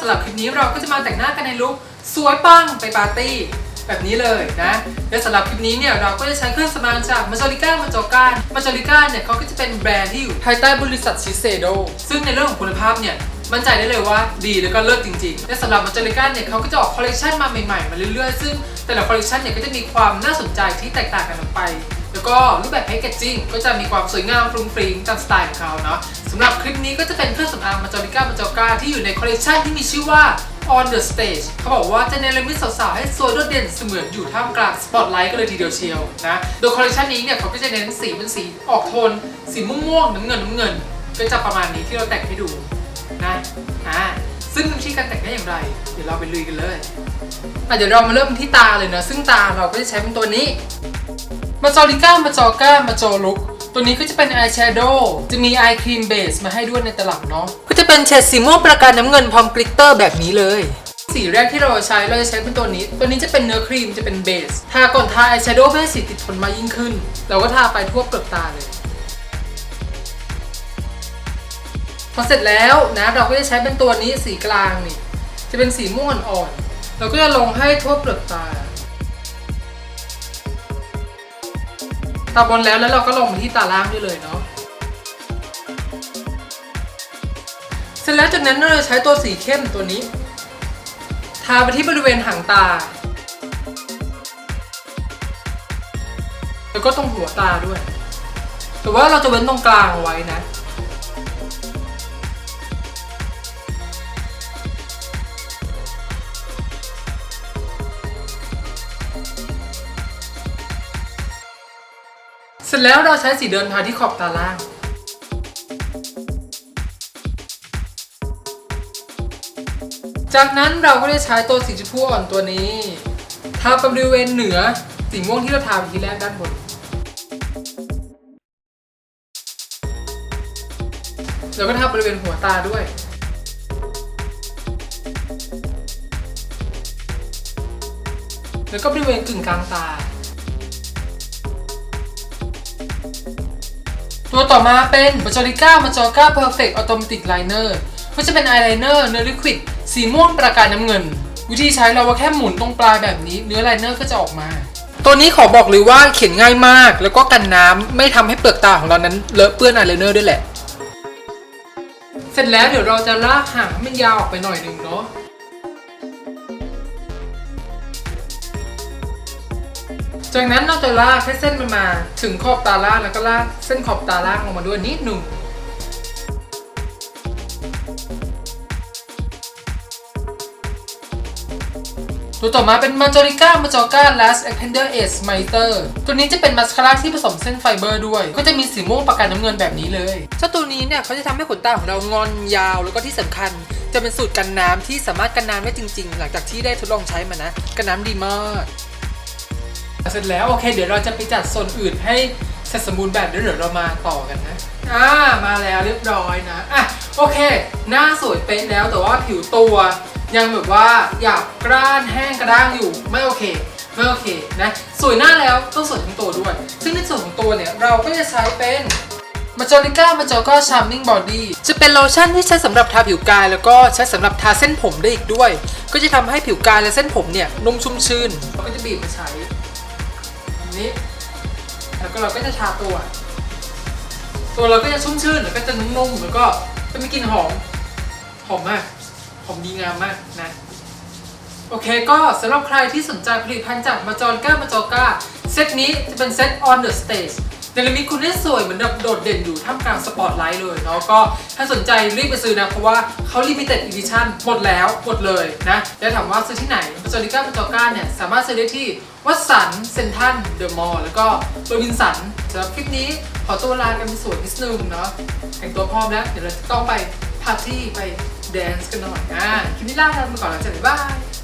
สำหรับคลิปนี้เราก็จะมาแต่งหน้ากันในลุคสวยปังไปปาร์ตี้แบบนี้เลยนะและสำหรับคลิปนี้เนี่ยเราก็จะใช้เครื่องสำอางจากมาจอริก้ามาจอก้ามาจอริก้าเนี่ยเขาก็จะเป็นแบรนด์ที่อยู่ภายใต้บริษัทชิเซโดซึ่งในเรื่องของคุณภาพเนี่ยมั่นใจได้เลยว่าดีแล้วก็เลิศจริงๆ และสำหรับมาจอริก้าเนี่ยเขาก็จะออกคอลเลคชันมาใหม่ๆมาเรื่อยๆ ซึ่งแต่ละคอลเลคชันเนี่ยก็จะมีความน่าสนใจที่แตกต่างกันออกไป แล้วก็รูปแบบแพคเกจจิ้งก็จะมีความสวยงามฟรุ้งฟริ้งตามสไตล์ของเขาเนาะสำหรับคลิปนี้ก็จะเป็นเครื่องสำอางมาจอริก้ามาจอก้าที่อยู่ในคอลเลคชันที่มีชื่อว่า on the stage เขาบอกว่าจะเนรมิตสาวๆ ให้สวยโดดเด่นเสมือนอยู่ท่ามกลางสปอตไลท์ก็เลยทีเดียวเชียวนะ โดยคอลเลคชันนี้เนี่ยเขาก็จะเน้นสีเป็นสีออกโทน สีม่วงๆน้ำเงินน้ำเงิน ก็จะประมาณนี้ที่เราแต่งให้ดูนะอ่าซึ่งวิธีการแต่งได้อย่างไร เดี๋ยวเราไปลุยกันเลยอะเดี๋ยวเรามาเริ่มที่ตาเลยนะ ซึ่งตาเราก็จะใช้เป็นตัวนี้ มาจอริก้ามาจอก้ามาจอลุกตัวนี้ก็จะเป็นอายแชโดว์จะมีอายครีมเบสมาให้ด้วยในตลับเนาะก็จะเป็นเฉดสีม่วงประกายน้ำเงินพร้อมกลิตเตอร์แบบนี้เลย สีแรกที่เราใช้เราจะใช้เป็นตัวนี้ ตัวนี้จะเป็นเนื้อครีมจะเป็นเบสทาก่อนทาอายแชโดว์เพื่อให้สีติดทนมากยิ่งขึ้น เราก็ทาไปทั่วเปลือกตาเลยพอเสร็จแล้วนะเราก็จะใช้เป็นตัวนี้สีกลางนี่จะเป็นสีม่วงอ่อนๆเราก็จะลงให้ทั่วเปลือกตา ตาบนแล้วแล้วเราก็ลงมาที่ตาล่างได้เลยเนาะเสร็จแล้วจากนั้นเราจะใช้ตัวสีเข้มตัวนี้ ทาไปที่บริเวณหางตา แล้วก็ตรงหัวตาด้วย แต่ว่าเราจะเว้นตรงกลางไว้นะ เสร็จแล้วเราใช้สีเดินทาที่ขอบตาล่าง จากนั้นเราก็ได้ใช้ตัวสีชมพูอ่อนตัวนี้ทาบริเวณเหนือสีม่วงที่เราทาไปทีแรกด้านบน แล้วก็ทาบริเวณหัวตาด้วยแล้วก็บริเวณกึ่งกลางตา ตัวต่อมาเป็น m a j o r i c a Majorca Perfect Automatic Liner ก็จะเป็นอายไลเนอร์เนื้อลิควิดสีม่วงประกายน้ำเงิน วิธีใช้เราว่าแค่หมุนตรงปลายแบบนี้ เนื้อไลเนอร์ก็จะออกมา ตัวนี้ขอบอกเลยว่าเขียนง่ายมาก แล้วก็กันน้ำไม่ทำให้เปลือกตาของเรานั้นเลอะเปื้อนอายไลเนอร์ด้วยแหละ เสร็จแล้วเดี๋ยวเราจะลากหางให้มันยาวออกไปหน่อยหนึ่งเนาะ จากนั้นเราจะลากให้เส้นมันมาถึงขอบตาล่างแล้วก็ลากเส้นขอบตาล่างลงมาด้วยนิดหนึ่งตัวต่อมาเป็น Majorica Majorca Lash Extender Edge Miter ตัวนี้จะเป็นมัสคาร่าที่ผสมเส้นไฟเบอร์ด้วย ก็จะมีสีม่วงประกายน้ำเงินแบบนี้เลย เจ้าตัวนี้เนี่ยเขาจะทำให้ขนตาของเรางอนยาวแล้วก็ที่สำคัญ จะเป็นสูตรกันน้ำที่สามารถกันน้ำได้จริง ๆ หลังจากที่ได้ทดลองใช้มานะ กันน้ำดีมาก เสร็จแล้วโอเค เดี๋ยวเราจะไปจัดโซนอื่นให้เสร็จสมบูรณ์แบบเดี๋ยวเดี๋ยวเรามาต่อกันนะอ่ามาแล้วเรียบร้อยนะอะโอเค หน้าสวยเป๊ะแล้วแต่ว่าผิวตัว ยังแบบว่าหยาบกร้านแห้งกระด้างอยู่ไม่โอเคไม่โอเคนะสวยหน้าแล้วต้องสวยทั้งตัวด้วย ซึ่งในส่วนของตัวเนี่ยเราก็จะใช้เป็นมาจอริก้ามาจอก็ชาร์มมิ่งบอดี้จะเป็นโลชั่นที่ใช้สำหรับทาผิวกาย แล้วก็ใช้สำหรับทาเส้นผมได้อีกด้วย ก็จะทำให้ผิวกายและเส้นผมเนี่ยนุ่มชุ่มชื่นเราก็จะบีบมาใช้ นี้ แล้วก็เราก็จะทาตัว ตัวเราก็จะชุ่มชื่นแล้วก็จะนุ่มๆแล้วก็จะมีกลิ่นหอม หอมมาก หอมดีงามมากนะ โอเคก็สำหรับใครที่สนใจผลิตภัณฑ์จากมาจอก้ามาจอก้าเซตนี้จะเป็นเซต on the stage เดลมิคุณได้สวยเหมือนแบบโดดเด่นอยู่ท่ามกลางสปอตไลท์เลยเนาะก็ถ้าสนใจรีบไปซื้อนะ เพราะว่าเขาลิมิเต็ดอีดิชั่นหมดแล้ว หมดเลยนะแล้วถามว่าซื้อที่ไหนจอริก้ามาจอก้าเนี่ย สามารถซื้อได้ที่วัดสันเซนทันเดอะมอลล์แล้วก็โรบินสันสำหรับคลิปนี้ขอตัวลากันไปสวยนิดนึงเนาะแต่งตัวพร้อมแล้ว เดี๋ยวเราต้องไปปาร์ตี้ไปแดนซ์กันหน่อยอ่าคลิปนี้ลากันไปก่อนแล้วจ้ะบ๊ายบาย